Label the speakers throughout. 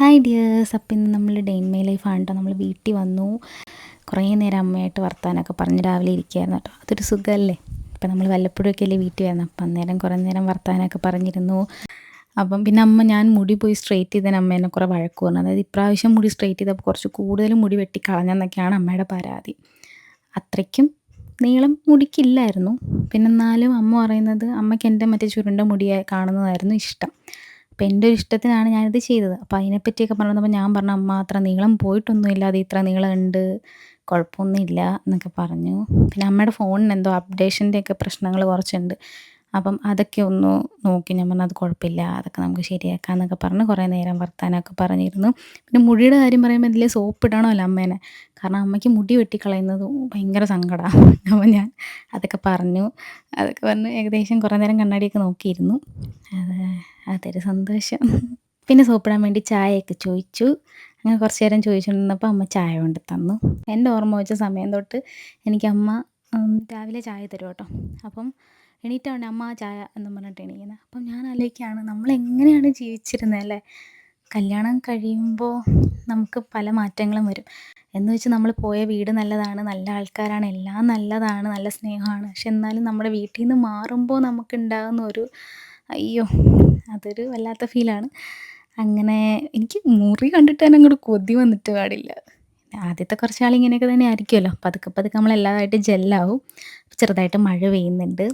Speaker 1: Hi dears. അപ്പം ഇന്ന് നമ്മൾ ഡെയിൻ മൈ ആണ് കേട്ടോ നമ്മൾ വീട്ടിൽ വന്നു. കുറേ നേരം അമ്മയായിട്ട് വർത്താനൊക്കെ പറഞ്ഞ് രാവിലെ ഇരിക്കുകയായിരുന്നു കേട്ടോ അതൊരു സുഖമല്ലേ? ഇപ്പം നമ്മൾ വല്ലപ്പോഴൊക്കെ അല്ലേ വീട്ടിൽ വരുന്നത് അപ്പം അന്നേരം കുറേ നേരം വർത്താനമൊക്കെ പറഞ്ഞിരുന്നു. അപ്പം പിന്നെ അമ്മ ഞാൻ മുടി പോയി സ്ട്രെയിറ്റ് ചെയ്തതിന് അമ്മ എന്നെ കുറേ വഴക്ക് പറഞ്ഞു. അതായത് ഇപ്രാവശ്യം മുടി സ്ട്രെയിറ്റ് ചെയ്തപ്പോൾ കുറച്ച് കൂടുതൽ മുടി വെട്ടി കളഞ്ഞെന്നൊക്കെയാണ് അമ്മയുടെ പരാതി. അത്രയ്ക്കും നീളം മുടിക്കില്ലായിരുന്നു. പിന്നെ എന്നാലും അമ്മ പറയുന്നത് അമ്മയ്ക്ക് എന്റെ മറ്റേ ചുരുണ്ട മുടിയായി കാണുന്നതായിരുന്നു ഇഷ്ടം. അപ്പം എന്റെ ഒരു ഇഷ്ടത്തിനാണ് ഞാനിത് ചെയ്തത്. അപ്പം അതിനെപ്പറ്റിയൊക്കെ പറഞ്ഞപ്പോൾ ഞാൻ പറഞ്ഞു അമ്മ അത്ര നീളം പോയിട്ടൊന്നുമില്ല അത് ഇത്ര നീളം ഉണ്ട് കുഴപ്പമൊന്നുമില്ല എന്നൊക്കെ പറഞ്ഞു. പിന്നെ അമ്മയുടെ ഫോണിന് എന്തോ അപ്ഡേഷന്റെയൊക്കെ പ്രശ്നങ്ങൾ കുറച്ചുണ്ട്. അപ്പം അതൊക്കെ ഒന്ന് നോക്കി ഞാൻ പറഞ്ഞു അത് കുഴപ്പമില്ല അതൊക്കെ നമുക്ക് ശരിയാക്കാം എന്നൊക്കെ പറഞ്ഞ് കുറേ നേരം വർത്താനമൊക്കെ പറഞ്ഞിരുന്നു. പിന്നെ മുടിയുടെ കാര്യം പറയുമ്പോൾ ഇതിൽ സോപ്പ് ഇടണമല്ലോ അമ്മേനെ? കാരണം അമ്മയ്ക്ക് മുടി വെട്ടിക്കളയുന്നത് ഭയങ്കര സങ്കടമാണ് അപ്പോൾ ഞാൻ അതൊക്കെ പറഞ്ഞു. അതൊക്കെ പറഞ്ഞ് ഏകദേശം കുറേ നേരം കണ്ണാടിയൊക്കെ നോക്കിയിരുന്നു. അത് അതൊരു സന്തോഷം. പിന്നെ സോപ്പിടാൻ വേണ്ടി ചായയൊക്കെ ചോദിച്ചു. അങ്ങനെ കുറച്ച് നേരം ചോദിച്ചുകൊണ്ടിരുന്നപ്പോൾ അമ്മ ചായ കൊണ്ട് തന്നു. എന്റെ ഓർമ്മ വെച്ച സമയം തൊട്ട് എനിക്ക് അമ്മ രാവിലെ ചായ തരും കേട്ടോ അപ്പം എണീറ്റാണ് അമ്മ ചായ എന്നും പറഞ്ഞിട്ട് എണീക്കുന്നത് അപ്പം ഞാൻ ആലോചിക്കുകയാണ് നമ്മൾ എങ്ങനെയാണ് ജീവിച്ചിരുന്നത് അല്ലേ? കല്യാണം കഴിയുമ്പോൾ നമുക്ക് പല മാറ്റങ്ങളും വരും. എന്ന് വെച്ച് നമ്മൾ പോയ വീട് നല്ലതാണ് നല്ല ആൾക്കാരാണ് എല്ലാം നല്ലതാണ് നല്ല സ്നേഹമാണ്. പക്ഷെ എന്നാലും നമ്മുടെ വീട്ടിൽ നിന്ന് മാറുമ്പോൾ നമുക്കുണ്ടാകുന്ന ഒരു അയ്യോ അതൊരു വല്ലാത്ത ഫീലാണ്. അങ്ങനെ എനിക്ക് മുറി കണ്ടിട്ട് തന്നെ അങ്ങോട്ട് കൊതി വന്നിട്ട് പാടില്ല. ആദ്യത്തെ കുറച്ച് നാൾ ഇങ്ങനെയൊക്കെ തന്നെ ആയിരിക്കുമല്ലോ പതുക്കെ പതുക്കെ നമ്മളെല്ലാതായിട്ട് ജെല്ലാവും ചെറുതായിട്ട് മഴ പെയ്യുന്നുണ്ട്.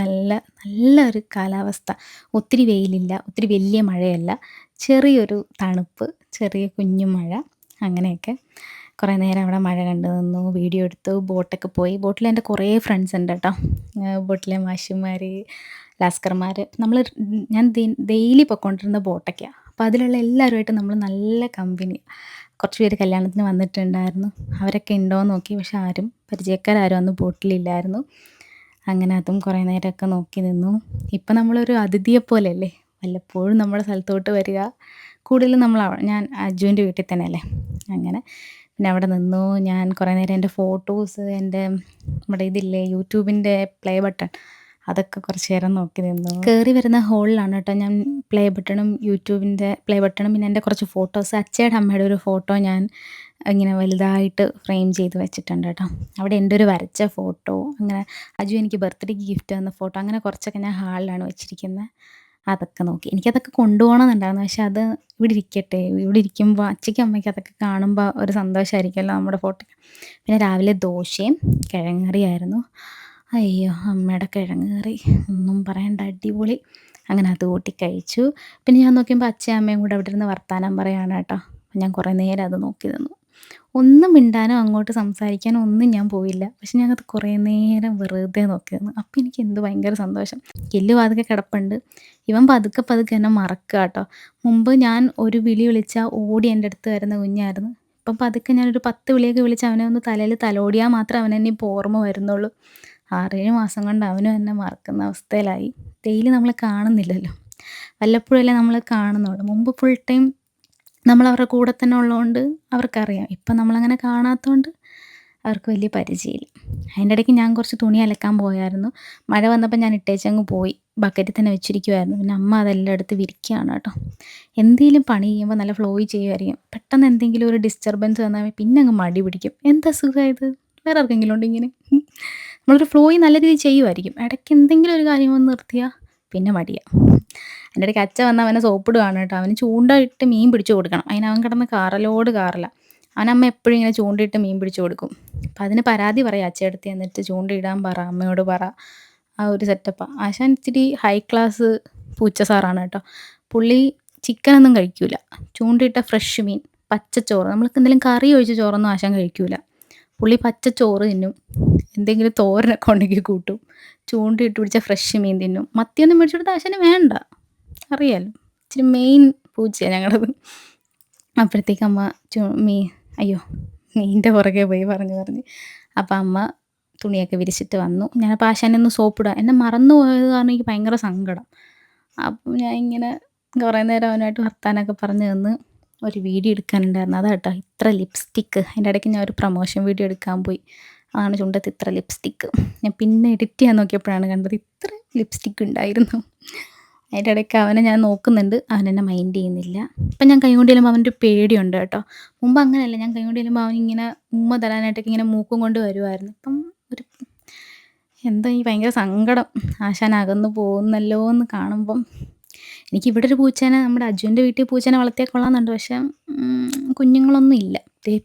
Speaker 1: നല്ല നല്ലൊരു കാലാവസ്ഥ. ഒത്തിരി വെയിലില്ല ഒത്തിരി വലിയ മഴയല്ല. ചെറിയൊരു തണുപ്പ് ചെറിയ കുഞ്ഞു മഴ അങ്ങനെയൊക്കെ. കുറേ നേരം അവിടെ മഴ കണ്ടു നിന്നു വീഡിയോ എടുത്തു ബോട്ടൊക്കെ പോയി. ബോട്ടിൽ എന്റെ കുറേ ഫ്രണ്ട്സ് ഉണ്ട് കേട്ടോ. ബോട്ടിലെ മാഷിമാർ ലാസ്കർമാർ നമ്മൾ ഞാൻ ഡെയിലി പൊയ്ക്കൊണ്ടിരുന്ന ബോട്ടൊക്കെയാണ് അപ്പോൾ അതിലുള്ള എല്ലാവരുമായിട്ട് നമ്മൾ നല്ല കമ്പനി. കുറച്ച് പേര് കല്യാണത്തിന് വന്നിട്ടുണ്ടായിരുന്നു. അവരൊക്കെ ഉണ്ടോ എന്ന് നോക്കി. പക്ഷെ ആരും പരിചയക്കാരും അന്ന് ബോട്ടിലില്ലായിരുന്നു. അങ്ങനെ അതും കുറേ നേരമൊക്കെ നോക്കി നിന്നു. ഇപ്പം നമ്മളൊരു അതിഥിയെ പോലെയല്ലേ? വല്ലപ്പോഴും നമ്മുടെ സ്ഥലത്തോട്ട് വരിക. കൂടുതലും നമ്മൾ ഞാൻ അജുവിന്റെ വീട്ടിൽ തന്നെ അല്ലേ അങ്ങനെ പിന്നെ അവിടെ നിന്നു. ഞാൻ കുറേ നേരം എന്റെ ഫോട്ടോസ് എന്റെ നമ്മുടെ ഇതില്ലേ യൂട്യൂബിന്റെ പ്ലേ ബട്ടൺ അതൊക്കെ കുറച്ച് നേരം നോക്കി നിന്നു. കയറി വരുന്ന ഹോളിലാണ് കേട്ടോ ഞാൻ പ്ലേ ബട്ടണും യൂട്യൂബിന്റെ പ്ലേ ബട്ടണും പിന്നെ എന്റെ കുറച്ച് ഫോട്ടോസ് അച്ഛയുടെ അമ്മയുടെ ഒരു ഫോട്ടോ ഞാൻ ഇങ്ങനെ വലുതായിട്ട് ഫ്രെയിം ചെയ്ത് വെച്ചിട്ടുണ്ട് കേട്ടോ. അവിടെ എന്റെ ഒരു വരച്ച ഫോട്ടോ. അങ്ങനെ അജു എനിക്ക് ബർത്ത്ഡേക്ക് ഗിഫ്റ്റ് തന്ന ഫോട്ടോ. അങ്ങനെ കുറച്ചൊക്കെ ഞാൻ ഹാളിലാണ് വെച്ചിരിക്കുന്നത് അതൊക്കെ നോക്കി. എനിക്കതൊക്കെ കൊണ്ടുപോകണമെന്നുണ്ടായിരുന്നു. പക്ഷെ അത് ഇവിടെ ഇരിക്കട്ടെ. ഇവിടെ ഇരിക്കുമ്പോൾ അച്ഛയ്ക്കും അമ്മയ്ക്കും അതൊക്കെ കാണുമ്പോൾ ഒരു സന്തോഷമായിരിക്കുമല്ലോ നമ്മുടെ ഫോട്ടോ. പിന്നെ രാവിലെ ദോശയും കിഴങ്ങറിയായിരുന്നു. അയ്യോ അമ്മയുടെ കിഴങ്ങ് ഒന്നും പറയണ്ട അടിപൊളി. അങ്ങനെ അത് കൂട്ടി കഴിച്ചു. പിന്നെ ഞാൻ നോക്കിയപ്പോൾ അച്ഛയും അമ്മയും കൂടെ അവിടെ ഇരുന്ന് വർത്താനം പറയാണ് കേട്ടോ. ഞാൻ കുറേ നേരം അത് നോക്കി നിന്നു. ഒന്നും മിണ്ടാനോ അങ്ങോട്ട് സംസാരിക്കാനോ ഒന്നും ഞാൻ പോയില്ല. പക്ഷെ ഞങ്ങൾക്ക് കുറേ നേരം വെറുതെ നോക്കിയിരുന്നു. അപ്പം എനിക്ക് എന്ത് ഭയങ്കര സന്തോഷം. എല്ലു പതുക്കെ കിടപ്പുണ്ട്. ഇവൻ പതുക്കെ പതുക്കെ എന്നെ മറക്കുക കേട്ടോ. മുമ്പ് ഞാൻ ഒരു വിളി വിളിച്ചാൽ ഓടി എന്റെ അടുത്ത് വരുന്ന കുഞ്ഞായിരുന്നു. ഇപ്പം പതുക്കെ ഞാനൊരു പത്ത് വിളിയൊക്കെ വിളിച്ച് അവനെ ഒന്ന് തലയിൽ തലോടിയാൽ മാത്രം അവനെന്നെ ഇപ്പോൾ ഓർമ്മ വരുന്നുള്ളൂ. ആറേഴ് മാസം കൊണ്ട് അവനും എന്നെ മറക്കുന്ന അവസ്ഥയിലായി. ഡെയിലി നമ്മൾ കാണുന്നില്ലല്ലോ. വല്ലപ്പോഴല്ലേ നമ്മൾ കാണുന്നുള്ളൂ. മുമ്പ് ഫുൾ ടൈം നമ്മൾ അവരുടെ കൂടെ തന്നെ ഉള്ളതുകൊണ്ട് അവർക്കറിയാം. ഇപ്പം നമ്മളങ്ങനെ കാണാത്തതുകൊണ്ട് അവർക്ക് വലിയ പരിചയമില്ല. അതിന്റെ ഇടയ്ക്ക് ഞാൻ കുറച്ച് തുണി അലക്കാൻ പോയായിരുന്നു. മഴ വന്നപ്പോൾ ഞാൻ ഇട്ടേച്ചങ്ങ് പോയി. ബക്കറ്റിൽ തന്നെ വെച്ചിരിക്കുമായിരുന്നു പിന്നെ അമ്മ അതെല്ലാം എടുത്ത് വിരിക്കുകയാണ് കേട്ടോ. എന്തെങ്കിലും പണി ചെയ്യുമ്പോൾ നല്ല ഫ്ലോയി ചെയ്യുമായിരിക്കും പെട്ടെന്ന് എന്തെങ്കിലും ഒരു ഡിസ്റ്റർബൻസ് വന്നാൽ പിന്നെ അങ്ങ് മടി പിടിക്കും. എന്താ സുഖമായത്? വേറെ ആർക്കെങ്കിലും ഉണ്ട് ഇങ്ങനെ? നമ്മളൊരു ഫ്ലോയി നല്ല രീതിയിൽ ചെയ്യുമായിരിക്കും ഇടയ്ക്ക് എന്തെങ്കിലും ഒരു കാര്യം വന്ന് നിർത്തിയാൽ പിന്നെ മടിയാണ് എന്റെ ഇടയ്ക്ക് കച്ച വന്ന് അവനെ സോപ്പിടുകയാണ് കേട്ടോ. അവന് ചൂണ്ട ഇട്ട് മീൻ പിടിച്ചു കൊടുക്കണം. അതിനവൻ കിടന്ന് കാറലോട് കാറില്ല അവനമ്മ എപ്പോഴും ഇങ്ങനെ ചൂണ്ടയിട്ട് മീൻ പിടിച്ചു കൊടുക്കും. അപ്പം അതിന് പരാതി പറയാം അച്ഛയടുത്ത് എന്നിട്ട് ചൂണ്ടയിടാൻ പറ അമ്മയോട് പറ. ആ ഒരു സെറ്റപ്പാണ് ആശാൻ ഇത്തിരി ഹൈ ക്ലാസ് പൂച്ച സാറാണ് കേട്ടോ. പുള്ളി ചിക്കനൊന്നും കഴിക്കൂല. ചൂണ്ടയിട്ട ഫ്രഷ് മീൻ പച്ചച്ചോറ്. നമ്മൾക്ക് എന്തെങ്കിലും കറി ഒഴിച്ച ചോറൊന്നും ആശാൻ കഴിക്കൂല. പുള്ളി പച്ചച്ചോറ് ചോറ് തിന്നും. എന്തെങ്കിലും തോരനൊക്കെ ഉണ്ടെങ്കിൽ കൂട്ടും. ചൂണ്ടയിട്ട് പിടിച്ച ഫ്രഷ് മീൻ തിന്നും. മത്തിയൊന്നും മേടിച്ചു കൊടുത്താൽ ആശാന് വേണ്ട. അറിയാലോ. ഇച്ചിരി മെയിൻ പൂച്ചയാണ് ഞങ്ങളത്. അപ്പോഴത്തേക്ക് അമ്മ ചു മീ അയ്യോ മീന്റെ പുറകെ പോയി പറഞ്ഞു പറഞ്ഞ്. അപ്പം അമ്മ തുണിയൊക്കെ വിരിച്ചിട്ട് വന്നു. ഞാൻ പാശാനൊന്ന് സോപ്പിടുക. എന്നെ മറന്നു പോയത് കാരണം എനിക്ക് ഭയങ്കര സങ്കടം. അപ്പം ഞാൻ ഇങ്ങനെ കുറേ നേരം അവനായിട്ട് വർത്താനൊക്കെ പറഞ്ഞു തന്ന് ഒരു വീഡിയോ എടുക്കാനുണ്ടായിരുന്നു. അതാ കേട്ടോ ഇത്ര ലിപ്സ്റ്റിക്ക് അതിന്റെ ഇടയ്ക്ക് ഞാൻ ഒരു പ്രൊമോഷൻ വീഡിയോ എടുക്കാൻ പോയി. അതാണ് ചുണ്ടത്ത് ഇത്ര ലിപ്സ്റ്റിക്ക് ഞാൻ പിന്നെ എഡിറ്റ് ചെയ്യാൻ നോക്കിയപ്പോഴാണ് കണ്ടത് ഇത്ര ലിപ്സ്റ്റിക്ക് ഉണ്ടായിരുന്നു. അതിന്റെ ഇടയ്ക്ക് അവനെ ഞാൻ നോക്കുന്നുണ്ട്. അവൻ എന്നെ മൈൻഡ് ചെയ്യുന്നില്ല. ഇപ്പം ഞാൻ കൈ കൊണ്ട് ചെല്ലുമ്പോൾ അവന്റെ പേടിയുണ്ട് കേട്ടോ. മുമ്പ് അങ്ങനെയല്ല. ഞാൻ കൈ കൊണ്ട് ചെല്ലുമ്പോൾ അവൻ ഇങ്ങനെ ഉമ്മ തരാനായിട്ടൊക്കെ ഇങ്ങനെ മൂക്കും കൊണ്ട് വരുമായിരുന്നു ഇപ്പം ഒരു എന്താ ഈ ഭയങ്കര സങ്കടം. ആശാൻ അകന്ന് പോകുന്നല്ലോ എന്ന് കാണുമ്പം എനിക്ക് ഇവിടെ ഒരു പൂച്ചേനെ നമ്മുടെ അജുവിന്റെ വീട്ടിൽ പൂച്ചേനെ വളർത്തിയാൽ കൊള്ളാമെന്നുണ്ട്. പക്ഷേ കുഞ്ഞുങ്ങളൊന്നും ഇല്ല.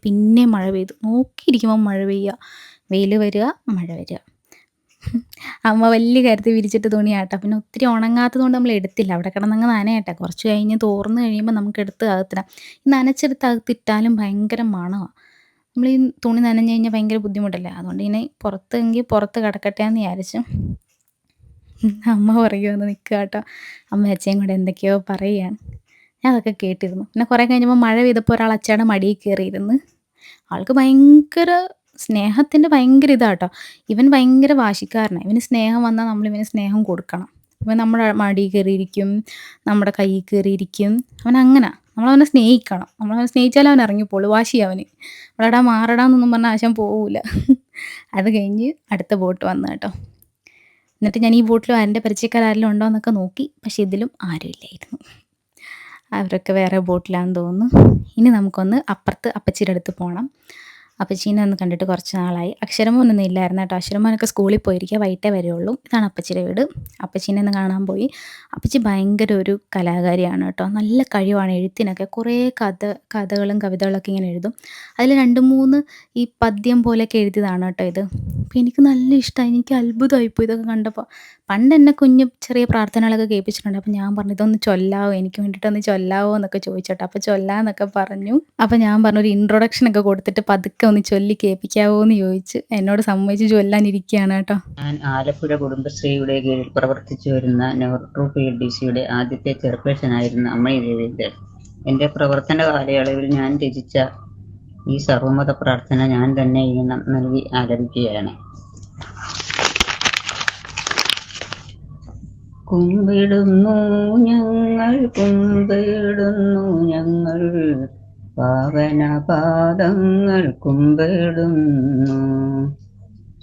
Speaker 1: പിന്നെ മഴ പെയ്തു. നോക്കിയിരിക്കുമ്പോൾ മഴ പെയ്യുക വെയിൽ വരിക മഴ വരിക. അമ്മ വലിയ കരുത്തി വിരിച്ചിട്ട് തുണിയാട്ടോ. പിന്നെ ഒത്തിരി ഉണങ്ങാത്തതുകൊണ്ട് നമ്മൾ എടുത്തില്ല. അവിടെ കിടന്നങ്ങ് നനയട്ടെ. കുറച്ച് കഴിഞ്ഞ് തോർന്ന് കഴിയുമ്പോൾ നമുക്ക് എടുത്ത് അകത്തിടാം. ഈ നനച്ചെടുത്ത് അകത്തിട്ടാലും ഭയങ്കര മണമാണ് നമ്മൾ ഈ തുണി നനഞ്ഞു കഴിഞ്ഞാൽ ഭയങ്കര ബുദ്ധിമുട്ടല്ലേ? അതുകൊണ്ട് ഇനി പുറത്തെങ്കിൽ പുറത്ത് കിടക്കട്ടെ എന്ന് വിചാരിച്ചു അമ്മ പറയുമെന്ന് നിൽക്കുക കേട്ടോ അമ്മ അച്ഛയും കൂടെ എന്തൊക്കെയോ പറയുകയാണ്. ഞാൻ അതൊക്കെ കേട്ടിരുന്നു. പിന്നെ കുറേ കഴിഞ്ഞപ്പോൾ മഴ പെയ്തപ്പോൾ ഒരാൾ അച്ഛയുടെ മടിയിൽ കയറിയിരുന്ന്. ആൾക്ക് ഭയങ്കര സ്നേഹത്തിന്റെ ഭയങ്കര ഇതാട്ടോ ഇവൻ ഭയങ്കര വാശിക്കാരനാണ് ഇവന് സ്നേഹം വന്നാൽ നമ്മൾ ഇവന് സ്നേഹം കൊടുക്കണം. ഇവൻ നമ്മുടെ മടി കയറിയിരിക്കും നമ്മുടെ കൈ കയറിയിരിക്കും. അവൻ അങ്ങനെ. നമ്മളവനെ സ്നേഹിക്കണം. നമ്മളവനെ സ്നേഹിച്ചാലും അവൻ ഇറങ്ങിപ്പോളൂ. വാശി അവന്. വളടാ മാറടാന്നൊന്നും പറഞ്ഞാൽ ആശം പോവില്ല അത് കഴിഞ്ഞ് അടുത്ത ബോട്ട് വന്നു കേട്ടോ. എന്നിട്ട് ഞാൻ ഈ ബോട്ടിലും അതിന്റെ പരിചയക്കാരെല്ലാം ഉണ്ടോ എന്നൊക്കെ നോക്കി. പക്ഷെ ഇതിലും ആരുമില്ലായിരുന്നു അവരൊക്കെ വേറെ ബോട്ടിലാണെന്ന് തോന്നുന്നു. ഇനി നമുക്കൊന്ന് അപ്പുറത്ത് അപ്പച്ചിയുടെ അടുത്ത് പോകണം അപ്പച്ചീനെ ഒന്ന് കണ്ടിട്ട് കുറച്ച് നാളായി അക്ഷരമൊന്നും ഇല്ലായിരുന്നു കേട്ടോ. അക്ഷരമോനൊക്കെ സ്കൂളിൽ പോയിരിക്കുക വൈകിട്ടേ വരുള്ളൂ. ഇതാണ് അപ്പച്ചിയുടെ വീട്. അപ്പച്ചീനെ ഒന്ന് കാണാൻ പോയി. അപ്പച്ചി ഭയങ്കര ഒരു കലാകാരിയാണ് കേട്ടോ. നല്ല കഴിവാണ് എഴുത്തിനൊക്കെ. കുറേ കഥ കഥകളും കവിതകളൊക്കെ ഇങ്ങനെ എഴുതും. അതിൽ രണ്ട് മൂന്ന് ഈ പദ്യം പോലെയൊക്കെ എഴുതിയതാണ് കേട്ടോ ഇത്. അപ്പോൾ എനിക്ക് നല്ല ഇഷ്ടമായി. എനിക്ക് അത്ഭുതമായിപ്പോയി ഇതൊക്കെ കണ്ടപ്പോൾ. പണ്ട് എന്നെ കുഞ്ഞ് ചെറിയ പ്രാർത്ഥനകളൊക്കെ കേൾപ്പിച്ചിട്ടുണ്ട്. അപ്പം ഞാൻ പറഞ്ഞു ഇതൊന്ന് ചൊല്ലാവോ? എനിക്ക് വേണ്ടിയിട്ടൊന്ന് ചൊല്ലാവോ? എന്നൊക്കെ ചോദിച്ചോട്ടെ. അപ്പോൾ ചൊല്ലാന്നൊക്കെ പറഞ്ഞു. അപ്പോൾ ഞാൻ പറഞ്ഞു ഒരു ഇൻട്രൊഡക്ഷൻ ഒക്കെ കൊടുത്തിട്ട് പതുക്കെ ഒന്ന് ചൊല്ലി കേൾപ്പിക്കാവോ എന്ന് ചോദിച്ച് എന്നോട് സമ്മതിച്ച് ചൊല്ലാനിരിക്കുകയാണ് കേട്ടോ.
Speaker 2: ഞാൻ ആലപ്പുഴ കുടുംബശ്രീയുടെ കീഴിൽ പ്രവർത്തിച്ചു വരുന്ന നെഹ്റു പി ഡി സിയുടെ ആദ്യത്തെ ചെയർപേഴ്സണായിരുന്ന അമ്മയി രവീന്ദ്രൻ. എന്റെ പ്രവർത്തന കാലയളവിൽ ഞാൻ രചിച്ച ഈ സർവമത പ്രാർത്ഥന ഞാൻ തന്നെ ഈണം നൽകി ആലപിക്കുകയാണ്. കുമ്പിടുന്നു ഞങ്ങൾ കുമ്പിടുന്നു ഞങ്ങൾ. പാവന പാദങ്ങൾ കുമ്പിടുന്നു.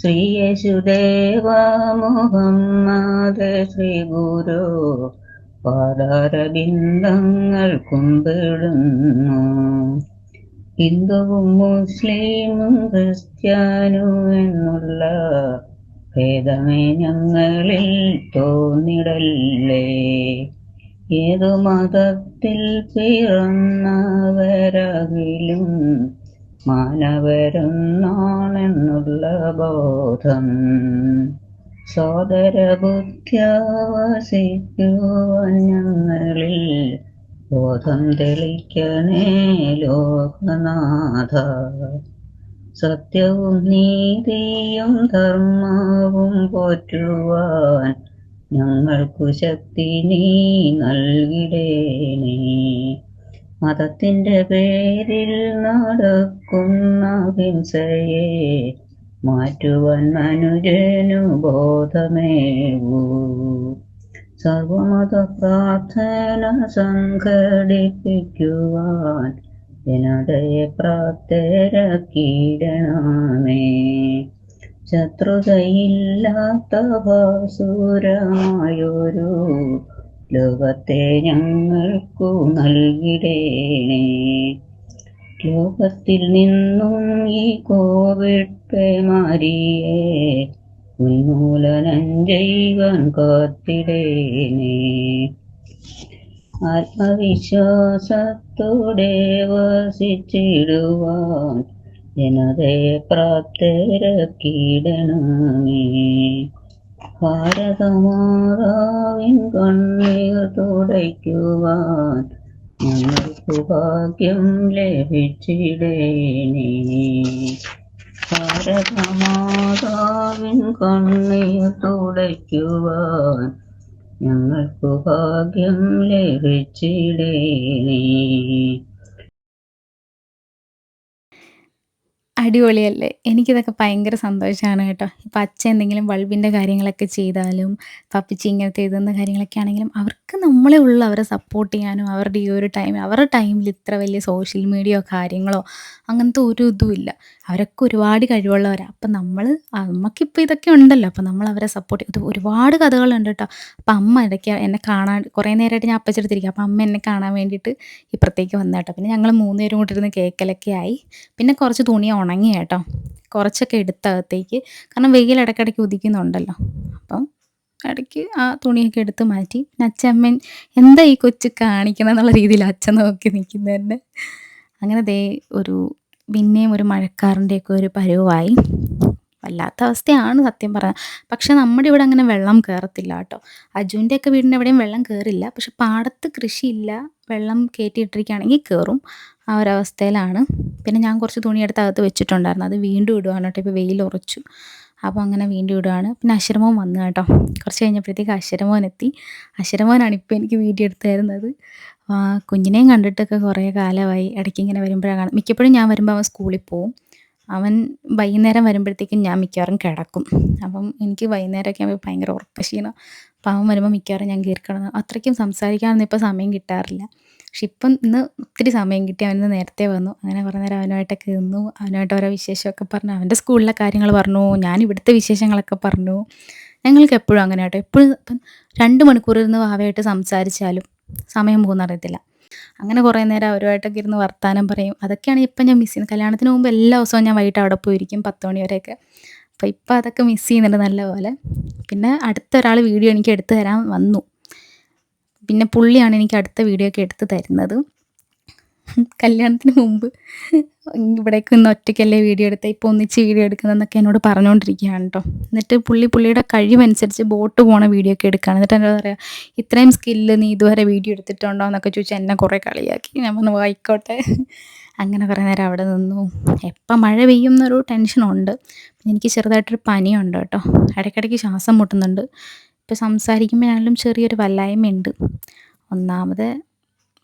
Speaker 2: ശ്രീ യേശുദേവ മുഹമ്മദ് ശ്രീ ഗുരു. പാദാരബിന്ദങ്ങൾ കുമ്പിടുന്നു. ഹിന്ദുവും മുസ്ലിമും ക്രിസ്ത്യാനും എന്നുള്ള ഭേദമേ ഞങ്ങളിൽ തോന്നിടല്ലേ. ഏതു മതത്തിൽ പിറന്നവരകിലും മാനവരെന്നാണെന്നുള്ള ബോധം. സോദര ഞങ്ങളിൽ ബോധം തെളിക്കണേ ലോകനാഥ. സത്യവും നീതിയും ധർമ്മവും പോറ്റുവാൻ ഞങ്ങൾക്കു ശക്തി നീ നൽകിടേണേ. മതത്തിന്റെ പേരിൽ നടക്കുന്ന ഹിംസയെ മാറ്റുവാൻ മനുജനു ബോധമേവൂ സർവമത പ്രാർത്ഥന സംഘടിപ്പിക്കുവാൻ ജനതയെ പ്രാപ്തരാക്കിയിടണമേ ശത്രുതയില്ലാത്ത ഭാസുരമായൊരു ലോകത്തെ ഞങ്ങൾക്കു നൽകിടേണേ. ലോകത്തിൽ നിന്നും ഈ കോവിഡ് പേമാരിയെ ഉന്മൂലനം ചെയ്യുവാൻ കാത്തിടേനേ ആത്മവിശ്വാസത്തോടെ വസിച്ചിടുവാൻ ജനതയെ പ്രാപ്തരക്കിടണമേ ഭാരതമാതാവിൻ കണ്ണീർ തുടയ്ക്കുവാൻ ഞങ്ങൾക്ക് ഭാഗ്യം ലഭിച്ചിടേനേ ഭാരതമാതാവിൻ കണ്ണീർ തുടയ്ക്കുവാൻ ഞങ്ങൾക്ക് ഭാഗ്യം ലഭിച്ചിടേനേ
Speaker 1: അടിപൊളിയല്ലേ? എനിക്കിതൊക്കെ ഭയങ്കര സന്തോഷമാണ് കേട്ടോ. ഇപ്പം അച്ഛൻ എന്തെങ്കിലും ബൾബിന്റെ കാര്യങ്ങളൊക്കെ ചെയ്താലും പപ്പിച്ചി ഇങ്ങനത്തെ എഴുതുന്ന കാര്യങ്ങളൊക്കെ ആണെങ്കിലും അവർക്ക് നമ്മളെ ഉള്ള അവരെ സപ്പോർട്ട് ചെയ്യാനും അവരുടെ ഈ ഒരു ടൈം അവരുടെ ടൈമിൽ ഇത്ര വലിയ സോഷ്യൽ മീഡിയയോ കാര്യങ്ങളോ അങ്ങനത്തെ ഒരു ഇതുമില്ല അവരൊക്കെ ഒരുപാട് കഴിവുള്ളവരാണ് അപ്പം നമ്മൾ നമുക്കിപ്പോൾ ഇതൊക്കെ ഉണ്ടല്ലോ. അപ്പം നമ്മൾ അവരെ സപ്പോർട്ട് ചെയ്യും. ഒരുപാട് കഥകളുണ്ട് കേട്ടോ. അപ്പം അമ്മ ഇടയ്ക്ക് എന്നെ കാണാൻ കുറേ നേരമായിട്ട് ഞാൻ അപ്പച്ചെടുത്തിരിക്കുക അപ്പം അമ്മ എന്നെ കാണാൻ വേണ്ടിയിട്ട് ഇപ്പുറത്തേക്ക് വന്നു കേട്ടോ പിന്നെ ഞങ്ങൾ മൂന്ന് പേരും കൂടി ഇരുന്ന് കേക്കലൊക്കെ ആയി. പിന്നെ കുറച്ച് തുണി ഉണങ്ങി കേട്ടോ കുറച്ചൊക്കെ എടുത്തകത്തേക്ക്. കാരണം വെയിൽ ഇടയ്ക്കിടയ്ക്ക് ഉദിക്കുന്നുണ്ടല്ലോ. അപ്പം ഇടയ്ക്ക് ആ തുണിയൊക്കെ എടുത്ത് മാറ്റി. പിന്നെ അച്ഛമ്മൻ എന്താ ഈ കൊച്ചു കാണിക്കണം എന്നുള്ള രീതിയിൽ അച്ഛൻ നോക്കി നിൽക്കുന്നതന്നെ. അങ്ങനെ ദേ ഒരു പിന്നെയും ഒരു മഴക്കാറിന്റെയൊക്കെ ഒരു പരുവായി വല്ലാത്ത അവസ്ഥയാണ് സത്യം പറഞ്ഞാൽ പക്ഷെ നമ്മുടെ ഇവിടെ അങ്ങനെ വെള്ളം കയറത്തില്ല കേട്ടോ. അജുവിന്റെ ഒക്കെ വീടിന്റെ എവിടെയും വെള്ളം കയറില്ല പക്ഷെ പാടത്ത് കൃഷിയില്ല. വെള്ളം കയറ്റിയിട്ടിരിക്കുകയാണെങ്കിൽ കയറും ആ ഒരവസ്ഥയിലാണ് പിന്നെ ഞാൻ കുറച്ച് തുണിയെടുത്ത് അകത്ത് വെച്ചിട്ടുണ്ടായിരുന്നു. അത് വീണ്ടും ഇടുവാണ് കേട്ടോ. ഇപ്പോൾ വെയിൽ ഉറച്ചു. അപ്പോൾ അങ്ങനെ വീണ്ടും ഇടുവാണ്. പിന്നെ അശ്വരമോൻ വന്നു കേട്ടോ. കുറച്ച് കഴിഞ്ഞപ്പോഴത്തേക്ക് അശ്വരമോൻ എത്തി. അശ്വരമോനാണ് ഇപ്പോൾ എനിക്ക് വീഡിയോ എടുത്ത് തരുന്നത് കുഞ്ഞിനെയും കണ്ടിട്ടൊക്കെ കുറേ കാലമായി. ഇടയ്ക്ക് ഇങ്ങനെ വരുമ്പോഴാണ് മിക്കപ്പോഴും ഞാൻ വരുമ്പോൾ അവൻ സ്കൂളിൽ പോവും. അവൻ വൈകുന്നേരം വരുമ്പോഴത്തേക്കും ഞാൻ മിക്കവാറും കിടക്കും. അപ്പം എനിക്ക് വൈകുന്നേരമൊക്കെ ആകുമ്പോൾ ഭയങ്കര ഉറപ്പ് ക്ഷീണം അപ്പം അവൻ വരുമ്പോൾ മിക്കവാറും ഞാൻ കിടന്ന് അത്രയ്ക്കും സംസാരിക്കാനൊന്നും ഇപ്പോൾ സമയം കിട്ടാറില്ല. പക്ഷെ ഇപ്പം ഇന്ന് ഒത്തിരി സമയം കിട്ടി അവനിന്ന് നേരത്തെ വന്നു. അങ്ങനെ കുറേ നേരം അവനുമായിട്ടൊക്കെ നിന്നു. അവനുമായിട്ട് ഓരോ വിശേഷമൊക്കെ പറഞ്ഞു. അവന്റെ സ്കൂളിലെ കാര്യങ്ങൾ പറഞ്ഞു. ഞാൻ ഇവിടുത്തെ വിശേഷങ്ങളൊക്കെ പറഞ്ഞു. ഞങ്ങൾക്ക് എപ്പോഴും അങ്ങനെ കേട്ടോ എപ്പോഴും ഇപ്പം രണ്ട് മണിക്കൂർ ഇരുന്ന് വാവയായിട്ട് സംസാരിച്ചാലും സമയം പോകുന്നറിയത്തില്ല അങ്ങനെ കുറേ നേരം അവരുമായിട്ടൊക്കെ ഇരുന്ന് വർത്താനം പറയും. അതൊക്കെയാണ് ഇപ്പം ഞാൻ മിസ് ചെയ്യുന്നത്. കല്യാണത്തിന് മുമ്പ് എല്ലാ ദിവസവും ഞാൻ വൈകിട്ട് അവിടെ പോയിരിക്കും പത്ത് മണി വരെയൊക്കെ അപ്പോൾ ഇപ്പം അതൊക്കെ മിസ് ചെയ്യുന്നുണ്ട് നല്ലപോലെ. പിന്നെ അടുത്തൊരാൾ വീഡിയോ എനിക്ക് എടുത്തു തരാൻ വന്നു. പിന്നെ പുള്ളിയാണ് എനിക്ക് അടുത്ത വീഡിയോ ഒക്കെ എടുത്ത് തരുന്നത്. കല്യാണത്തിന് മുമ്പ് ഇവിടേക്ക് ഇന്ന് ഒറ്റയ്ക്കല്ലേ വീഡിയോ എടുത്ത? ഇപ്പോൾ ഒന്നിച്ച് വീഡിയോ എടുക്കുന്നതെന്നൊക്കെ എന്നോട് പറഞ്ഞുകൊണ്ടിരിക്കുകയാണ് കേട്ടോ എന്നിട്ട് പുള്ളി പുള്ളിയുടെ കഴിവനുസരിച്ച് ബോട്ട് പോണ വീഡിയോ ഒക്കെ എടുക്കുകയാണ്. എന്നിട്ട് എന്നോട് പറയുക ഇത്രയും സ്കില്ല് നീ ഇതുവരെ വീഡിയോ എടുത്തിട്ടുണ്ടോ? എന്നൊക്കെ ചോദിച്ചാൽ എന്നെ കുറേ കളിയാക്കി. ഞാൻ പറഞ്ഞു വായിക്കോട്ടെ അങ്ങനെ കുറേ നേരം അവിടെ നിന്നു. എപ്പം മഴ പെയ്യും എന്നൊരു ടെൻഷനുണ്ട് എനിക്ക് ചെറുതായിട്ടൊരു പനിയുണ്ട് കേട്ടോ ഇടയ്ക്കിടയ്ക്ക് ശ്വാസം മുട്ടുന്നുണ്ട്. ഇപ്പോൾ സംസാരിക്കുമ്പോഴാണെങ്കിലും ചെറിയൊരു വല്ലായ്മയുണ്ട്. ഒന്നാമത്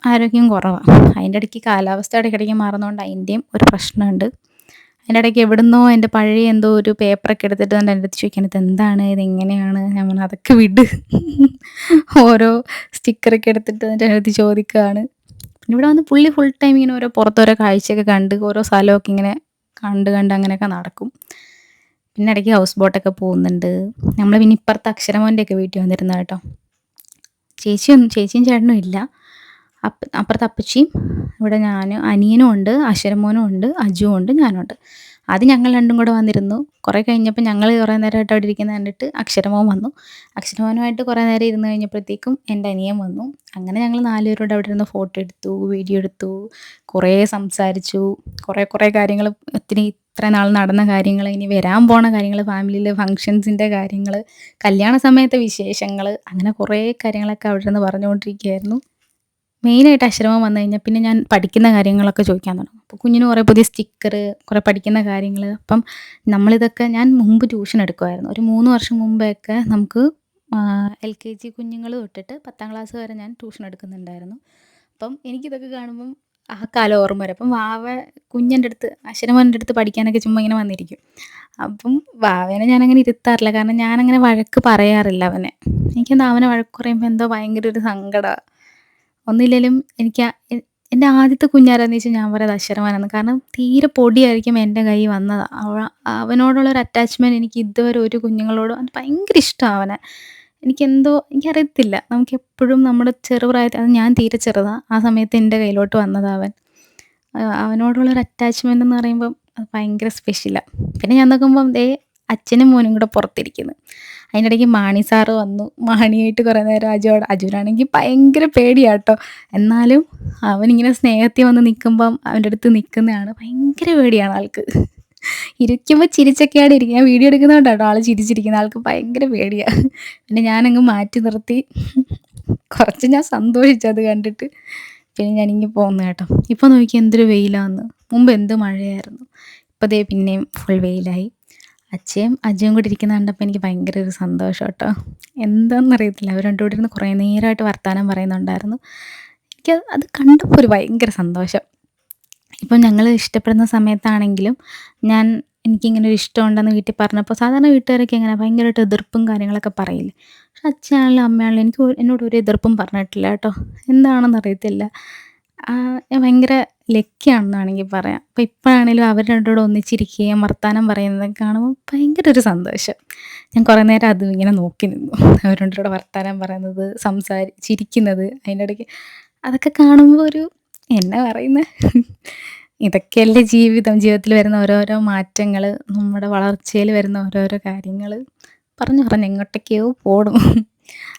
Speaker 1: ആരോഗ്യം കുറവാണ് അതിന്റെ ഇടയ്ക്ക് കാലാവസ്ഥ ഇടയ്ക്കിടയ്ക്ക് മാറുന്നതുകൊണ്ട് അതിന്റെയും ഒരു പ്രശ്നമുണ്ട്. അതിന്റെ ഇടയ്ക്ക് എവിടുന്നോ എന്റെ പഴയ എന്തോ ഒരു പേപ്പറൊക്കെ എടുത്തിട്ട് എന്റെ അടുത്ത് ചോദിക്കാൻ ഇത് എന്താണ് ഇത് എങ്ങനെയാണ് ഞാൻ അതൊക്കെ വിട്. ഓരോ സ്റ്റിക്കറൊക്കെ എടുത്തിട്ട് എന്റെ അടുത്ത് ചോദിക്കുകയാണ്. പിന്നെ ഇവിടെ വന്ന് പുള്ളി ഫുൾ ടൈം ഇങ്ങനെ ഓരോ പുറത്തോരോ കാഴ്ചയൊക്കെ കണ്ട് ഓരോ സ്ഥലമൊക്കെ ഇങ്ങനെ കണ്ട് കണ്ട് അങ്ങനെയൊക്കെ നടക്കും. പിന്നെ ഇടയ്ക്ക് ഹൗസ് ബോട്ടൊക്കെ പോകുന്നുണ്ട്. നമ്മൾ പിന്നെ ഇപ്പുറത്ത് അക്ഷരമോന്റെ ഒക്കെ വീട്ടിൽ വന്നിരുന്നു കേട്ടോ. ചേച്ചിയൊന്നും ചേച്ചിയും ചേട്ടനും ഇല്ല. അപ്പ അപ്പുറത്ത് അപ്പച്ചിയും ഇവിടെ ഞാനും അനിയനും ഉണ്ട് അക്ഷരമോനും ഉണ്ട് അജുവും ഉണ്ട് ഞാനുണ്ട് അത് ഞങ്ങൾ രണ്ടും കൂടെ വന്നിരുന്നു. കുറേ കഴിഞ്ഞപ്പോൾ ഞങ്ങൾ കുറേ നേരമായിട്ട് അവിടെ ഇരിക്കുന്നത് കണ്ടിട്ട് അക്ഷരമോൻ വന്നു. അക്ഷരമോനുമായിട്ട് കുറേ നേരം ഇരുന്ന് കഴിഞ്ഞപ്പോഴത്തേക്കും എന്റെ അനിയൻ വന്നു. അങ്ങനെ ഞങ്ങൾ നാലുപേരോട് അവിടെ ഇരുന്ന് ഫോട്ടോ എടുത്തു വീഡിയോ എടുത്തു കുറേ സംസാരിച്ചു. കുറേ കുറേ കാര്യങ്ങൾ ഒത്തിരി ഇത്ര നാൾ നടന്ന കാര്യങ്ങൾ ഇനി വരാൻ പോണ കാര്യങ്ങൾ ഫാമിലിയിലെ ഫങ്ഷൻസിന്റെ കാര്യങ്ങൾ കല്യാണ സമയത്തെ വിശേഷങ്ങൾ അങ്ങനെ കുറേ കാര്യങ്ങളൊക്കെ അവിടെ നിന്ന് പറഞ്ഞുകൊണ്ടിരിക്കുകയായിരുന്നു. മെയിനായിട്ട് അശ്രമം വന്നു കഴിഞ്ഞാൽ പിന്നെ ഞാൻ പഠിക്കുന്ന കാര്യങ്ങളൊക്കെ ചോദിക്കാൻ തുടങ്ങും. അപ്പോൾ കുഞ്ഞിന് കുറേ പുതിയ സ്റ്റിക്കർ കുറേ പഠിക്കുന്ന കാര്യങ്ങൾ അപ്പം നമ്മളിതൊക്കെ ഞാൻ മുമ്പ് ട്യൂഷൻ എടുക്കുമായിരുന്നു ഒരു മൂന്ന് വർഷം മുമ്പെയൊക്കെ നമുക്ക് എൽ കെ ജി കുഞ്ഞുങ്ങൾ തൊട്ടിട്ട് പത്താം ക്ലാസ് വരെ ഞാൻ ട്യൂഷൻ എടുക്കുന്നുണ്ടായിരുന്നു. അപ്പം എനിക്കിതൊക്കെ കാണുമ്പം ആ കാലം ഓർമ്മ വരും. അപ്പം വാവ കുഞ്ഞിന്റെ അടുത്ത് അശ്വരമോന്റെ അടുത്ത് പഠിക്കാനൊക്കെ ചുമ്മാ ഇങ്ങനെ വന്നിരിക്കും. അപ്പം വാവേനെ ഞാനങ്ങനെ ഇരുത്താറില്ല. കാരണം ഞാനങ്ങനെ വഴക്ക് പറയാറില്ല അവനെ. എനിക്കെന്താ അവനെ വഴക്ക് പറയുമ്പോൾ എന്തോ ഭയങ്കര ഒരു സങ്കടമാണ് ഒന്നില്ലെങ്കിലും എനിക്ക് എന്റെ ആദ്യത്തെ കുഞ്ഞാരെന്ന് വെച്ചാൽ ഞാൻ പറയുന്നത് അശ്വരമാനാണ് കാരണം തീരെ പൊടിയായിരിക്കും എന്റെ കൈ വന്നത്. അവ അവനോടുള്ള ഒരു അറ്റാച്ച്മെന്റ് എനിക്ക് ഇതുവരെ ഒരു കുഞ്ഞുങ്ങളോടും ഭയങ്കര ഇഷ്ടമാണ് അവനെ. എനിക്കെന്തോ എനിക്കറിയത്തില്ല. നമുക്ക് എപ്പോഴും നമ്മുടെ ചെറുപ്രായത്തിൽ അത് ഞാൻ തീരെ ചെറുതാണ് ആ സമയത്ത് എന്റെ കയ്യിലോട്ട് വന്നതാണ് അവൻ. അവനോടുള്ള ഒരു അറ്റാച്ച്മെന്റ് എന്ന് പറയുമ്പം അത് ഭയങ്കര സ്പെഷ്യലാണ് പിന്നെ ഞാൻ നോക്കുമ്പം ദേ അച്ഛനും മോനും കൂടെ പുറത്തിരിക്കുന്നു. അതിന്റെ ഇടയ്ക്ക് മാണി സാറ് വന്നു. മാണിയായിട്ട് കുറേ നേരം അജുവോട് അജുവിനാണെങ്കിൽ ഭയങ്കര പേടിയാട്ടോ. എന്നാലും അവനിങ്ങനെ സ്നേഹത്തിൽ വന്ന് നിൽക്കുമ്പം അവന്റെ അടുത്ത് നിൽക്കുന്നതാണ് ഭയങ്കര പേടിയാണ് ആൾക്ക്. ഇരിക്കുമ്പോൾ ചിരിച്ചൊക്കെയാണ് ഇരിക്കുക ഞാൻ വീഡിയോ എടുക്കുന്നതുകൊണ്ടാട്ടോ ആൾ ചിരിച്ചിരിക്കുന്ന ആൾക്ക് ഭയങ്കര പേടിയാണ് പിന്നെ ഞാനങ്ങ് മാറ്റി നിർത്തി. കുറച്ച് ഞാൻ സന്തോഷിച്ചു അത് കണ്ടിട്ട്. പിന്നെ ഞാനിങ്ങനെ പോകുന്നു കേട്ടോ. ഇപ്പോൾ നോക്കി എന്തൊരു വെയിലാന്ന്. മുമ്പ് എന്ത് മഴയായിരുന്നു. ഇപ്പോൾ ദേ പിന്നെയും ഫുൾ വെയിലായി. അച്ഛയും അജയും കൂടി ഇരിക്കുന്ന കണ്ടപ്പോൾ എനിക്ക് ഭയങ്കര ഒരു സന്തോഷം കേട്ടോ. എന്താണെന്നറിയത്തില്ല അവർ രണ്ടുകൂടി ഇരുന്ന് കുറേ നേരമായിട്ട് വർത്തമാനം പറയുന്നുണ്ടായിരുന്നു. എനിക്ക് അത് കണ്ടപ്പോൾ ഒരു ഭയങ്കര സന്തോഷം. ഇപ്പം ഞങ്ങൾ ഇഷ്ടപ്പെടുന്ന സമയത്താണെങ്കിലും ഞാൻ എനിക്കിങ്ങനെ ഒരു ഇഷ്ടമുണ്ടെന്ന് വീട്ടിൽ പറഞ്ഞപ്പോൾ സാധാരണ വീട്ടുകാരൊക്കെ ഇങ്ങനെ ഭയങ്കരമായിട്ട് എതിർപ്പും കാര്യങ്ങളൊക്കെ പറയില്ലേ. പക്ഷെ അച്ഛനാണെങ്കിലും അമ്മയാണെങ്കിലും എനിക്ക് എന്നോട് ഒരു എതിർപ്പും പറഞ്ഞിട്ടില്ല കേട്ടോ. എന്താണെന്ന് അറിയത്തില്ല ഭയങ്കര ലക്കിയാണെന്ന് വേണമെങ്കിൽ പറയാം. അപ്പം ഇപ്പോഴാണെങ്കിലും അവർ രണ്ടോടും ഒന്നിച്ചിരിക്കുകയും വർത്തമാനം പറയുന്നതൊക്കെ കാണുമ്പോൾ ഭയങ്കര ഒരു സന്തോഷം. ഞാൻ കുറേ നേരം അതും ഇങ്ങനെ നോക്കി നിന്നു. അവർ രണ്ടോടെ വർത്തമാനം പറയുന്നത് സംസാരി ചിരിക്കുന്നത് അതിന്റെ ഇടയ്ക്ക് അതൊക്കെ കാണുമ്പോൾ ഒരു എന്നാ പറയുന്നത് ഇതൊക്കെയല്ലേ ജീവിതം. ജീവിതത്തിൽ വരുന്ന ഓരോരോ മാറ്റങ്ങൾ നമ്മുടെ വളർച്ചയിൽ വരുന്ന ഓരോരോ കാര്യങ്ങൾ പറഞ്ഞു പറഞ്ഞു എങ്ങോട്ടൊക്കെയോ പോടും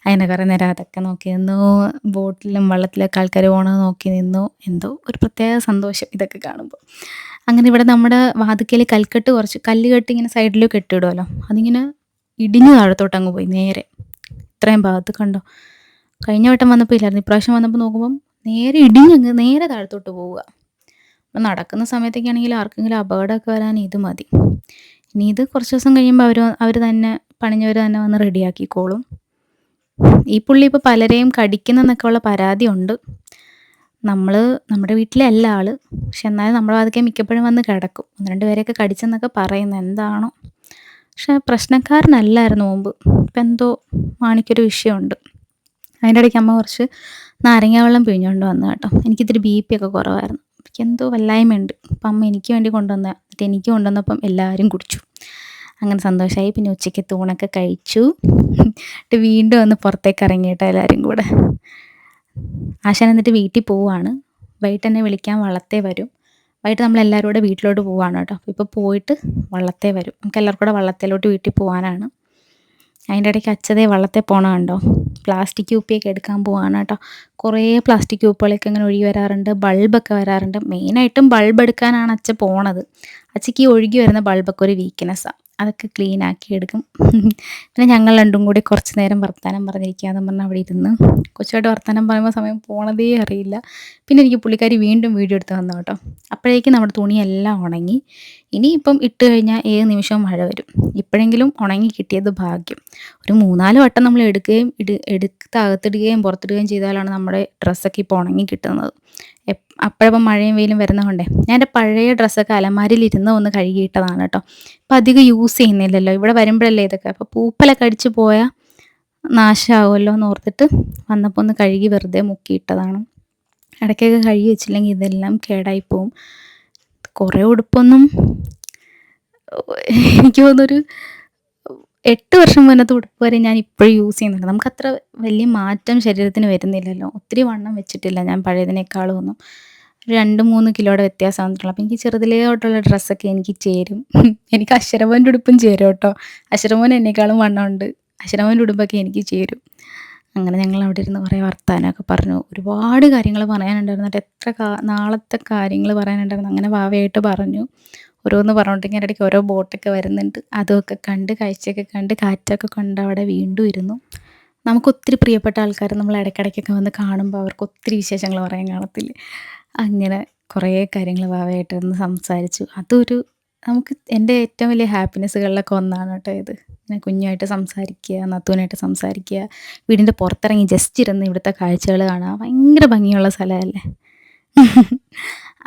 Speaker 1: അങ്ങനെ കുറേ നേരം അതൊക്കെ നോക്കി നിന്നു. ബോട്ടിലും വള്ളത്തിലൊക്കെ ആൾക്കാർ പോകണത് നോക്കി നിന്നു. എന്തോ ഒരു പ്രത്യേക സന്തോഷം ഇതൊക്കെ കാണുമ്പോൾ അങ്ങനെ ഇവിടെ നമ്മുടെ വാതുക്കയിൽ കൽക്കെട്ട് കുറച്ച് കല്ല് കെട്ടി ഇങ്ങനെ സൈഡിൽ കെട്ടിയിടുമല്ലോ അതിങ്ങനെ ഇടിഞ്ഞു താഴത്തോട്ട് അങ്ങ് പോയി നേരെ. ഇത്രയും ഭാഗത്ത് കണ്ടോ? കഴിഞ്ഞ വട്ടം വന്നപ്പോൾ ഇല്ലായിരുന്നു. ഇപ്രാവശ്യം വന്നപ്പോൾ നോക്കുമ്പം നേരെ ഇടിഞ്ഞങ്ങ് നേരെ താഴത്തോട്ട് പോവുക. അപ്പം നടക്കുന്ന സമയത്തൊക്കെ ആണെങ്കിൽ ആർക്കെങ്കിലും അപകടമൊക്കെ വരാൻ ഇത് മതി. ഇനി ഇത് കുറച്ച് ദിവസം കഴിയുമ്പോൾ അവർ അവർ തന്നെ പണിഞ്ഞവർ തന്നെ വന്ന് റെഡിയാക്കിക്കോളും. ഈ പുള്ളി ഇപ്പോൾ പലരെയും കടിക്കുന്നെന്നൊക്കെ ഉള്ള പരാതി ഉണ്ട് നമ്മൾ നമ്മുടെ വീട്ടിലല്ല ആൾ. പക്ഷെ എന്നാലും നമ്മുടെ അതൊക്കെ മിക്കപ്പോഴും വന്ന് കിടക്കും. ഒന്ന് രണ്ട് പേരെയൊക്കെ കടിച്ചെന്നൊക്കെ പറയുന്നത് എന്താണോ. പക്ഷെ പ്രശ്നക്കാരനല്ലായിരുന്നു മുമ്പ്. ഇപ്പം എന്തോ മാണിക്കൊരു വിഷയമുണ്ട്. അതിന്റെ ഇടയ്ക്ക് അമ്മ കുറച്ച് നാരങ്ങ വെള്ളം പിഴിഞ്ഞുകൊണ്ട് വന്നു കേട്ടോ. എനിക്കിത്തിരി ബി പി ഒക്കെ കുറവായിരുന്നു. എനിക്ക് എന്തോ വല്ലായ്മയുണ്ട്. അപ്പം അമ്മ എനിക്ക് വേണ്ടി കൊണ്ടുവന്ന എനിക്ക് കൊണ്ടുവന്നപ്പം എല്ലാവരും കുടിച്ചു. അങ്ങനെ സന്തോഷമായി പിന്നെ ഉച്ചയ്ക്ക് തൂണൊക്കെ കഴിച്ചു. എന്നിട്ട് വീണ്ടും ഒന്ന് പുറത്തേക്ക് ഇറങ്ങിയിട്ടോ എല്ലാവരും കൂടെ. ആശാൻ എന്നിട്ട് വീട്ടിൽ പോവാണ്. വൈകിട്ട് എന്നെ വിളിക്കാൻ വള്ളത്തേ വരും. വൈകിട്ട് നമ്മൾ എല്ലാവരും കൂടെ വീട്ടിലോട്ട് പോവാണ് കേട്ടോ. ഇപ്പോൾ പോയിട്ട് വള്ളത്തേ വരും. നമുക്ക് എല്ലാവർക്കും കൂടെ വള്ളത്തേലോട്ട് വീട്ടിൽ പോകാനാണ് അതിന്റെ ഇടയ്ക്ക് അച്ഛതേ വള്ളത്തെ പോകണം കണ്ടോ? പ്ലാസ്റ്റിക് കുപ്പിയൊക്കെ എടുക്കാൻ പോവാണ് കേട്ടോ. കുറേ പ്ലാസ്റ്റിക് കുപ്പികളൊക്കെ ഇങ്ങനെ ഒഴുകി വരാറുണ്ട്. ബൾബൊക്കെ വരാറുണ്ട്. മെയിനായിട്ടും ബൾബ് എടുക്കാനാണ് അച്ഛൻ പോണത്. അച്ഛക്ക് ഈ ഒഴുകി വരുന്ന ബൾബൊക്കെ ഒരു വീക്ക്നെസ്സാണ് അതൊക്കെ ക്ലീൻ ആക്കി എടുക്കും. പിന്നെ ഞങ്ങൾ രണ്ടും കൂടി കുറച്ച് നേരം വർത്തമാനം പറഞ്ഞിരിക്കാന്ന് പറഞ്ഞാൽ അവിടെ ഇരുന്ന്. കൊച്ചുമായിട്ട് വർത്തമാനം പറയുമ്പോൾ സമയം പോണതേ അറിയില്ല. പിന്നെ എനിക്ക് പുള്ളിക്കാരി വീണ്ടും വീഡിയോ എടുത്ത് തന്നു കേട്ടോ. അപ്പോഴേക്കും നമ്മുടെ തുണിയെല്ലാം ഉണങ്ങി. ഇനിയിപ്പം ഇട്ട് കഴിഞ്ഞാൽ ഏത് നിമിഷവും മഴ വരും. ഇപ്പോഴെങ്കിലും ഉണങ്ങി കിട്ടിയത് ഭാഗ്യം. ഒരു മൂന്നാൽ വട്ടം നമ്മൾ എടുക്കുകയും ഇട് എടുത്ത് അകത്തിടുകയും പുറത്തിടുകയും ചെയ്താലാണ് നമ്മുടെ ഡ്രസ്സൊക്കെ ഇപ്പോൾ ഉണങ്ങി കിട്ടുന്നത്. അപ്പോഴപ്പം മഴയും വെയിലും വരുന്നതുകൊണ്ടേ ഞാൻ എന്റെ പഴയ ഡ്രസ്സൊക്കെ അലമാരിയിൽ ഇരുന്ന് ഒന്ന് കഴുകിയിട്ടതാണ് കേട്ടോ. അപ്പം അധികം യൂസ് ചെയ്യുന്നില്ലല്ലോ. ഇവിടെ വരുമ്പോഴല്ലേ ഇതൊക്കെ. അപ്പോൾ പൂപ്പലൊക്കെ അടിച്ച് പോയാൽ നാശമാവുമല്ലോ എന്ന് ഓർത്തിട്ട് വന്നപ്പോൾ ഒന്ന് കഴുകി വെറുതെ മുക്കിയിട്ടതാണ് ഇടയ്ക്കൊക്കെ കഴുകി വെച്ചില്ലെങ്കിൽ ഇതെല്ലാം കേടായി പോവും. കുറേ ഉടുപ്പൊന്നും എനിക്ക് തോന്നുന്നൊരു എട്ട് വർഷം മുന്നത്തെ ഉടുപ്പ് വരെ ഞാൻ ഇപ്പോഴും യൂസ് ചെയ്യുന്നുണ്ട്. നമുക്ക് അത്ര വലിയ മാറ്റം ശരീരത്തിന് വരുന്നില്ലല്ലോ. ഒത്തിരി വണ്ണം വെച്ചിട്ടില്ല ഞാൻ പഴയതിനേക്കാളും ഒന്നും. രണ്ട് മൂന്ന് കിലോയുടെ വ്യത്യാസം വന്നിട്ടുള്ളൂ. അപ്പം എനിക്ക് ചെറുതിലേയോട്ടുള്ള ഡ്രസ്സൊക്കെ എനിക്ക് ചേരും. എനിക്ക് അശ്വരമോന്റെ ഉടുപ്പും ചേരും കേട്ടോ. അശ്വരമോൻ എന്നെക്കാളും വണ്ണമുണ്ട്. അശ്വരമോന്റെ ഉടുപ്പൊക്കെ എനിക്ക് ചേരും. അങ്ങനെ ഞങ്ങൾ അവിടെ ഇരുന്ന് കുറേ വർത്താനമൊക്കെ പറഞ്ഞു. ഒരുപാട് കാര്യങ്ങൾ പറയാനുണ്ടായിരുന്നു. എത്ര നാളത്തെ കാര്യങ്ങൾ പറയാനുണ്ടായിരുന്നു. അങ്ങനെ വാവയായിട്ട് പറഞ്ഞു. ഓരോന്ന് പറഞ്ഞോണ്ടെങ്കിൽ ഇടയ്ക്ക് ഓരോ ബോട്ടൊക്കെ വരുന്നുണ്ട്. അതൊക്കെ കണ്ട് കാഴ്ചയൊക്കെ കണ്ട് കാറ്റൊക്കെ കണ്ട് അവിടെ വീണ്ടും ഇരുന്നു. നമുക്ക് ഒത്തിരി പ്രിയപ്പെട്ട ആൾക്കാർ നമ്മൾ ഇടയ്ക്കിടയ്ക്കൊക്കെ വന്ന് കാണുമ്പോൾ അവർക്ക് ഒത്തിരി വിശേഷങ്ങൾ പറയാൻ കാണത്തില്ലേ? അങ്ങനെ കുറേ കാര്യങ്ങൾ ഭാവയായിട്ട് ഇരുന്ന് സംസാരിച്ചു. അതൊരു നമുക്ക് എന്റെ ഏറ്റവും വലിയ ഹാപ്പിനെസ്സുകളിലൊക്കെ ഒന്നാണ് കേട്ടോ ഇത്. ഇങ്ങനെ കുഞ്ഞുമായിട്ട് സംസാരിക്കുക നത്തൂനായിട്ട് സംസാരിക്കുക. വീടിന്റെ പുറത്തിറങ്ങി ജസ്റ്റ് ഇരുന്ന് ഇവിടുത്തെ കാഴ്ചകൾ കാണുക ഭയങ്കര ഭംഗിയുള്ള സ്ഥലമല്ലേ?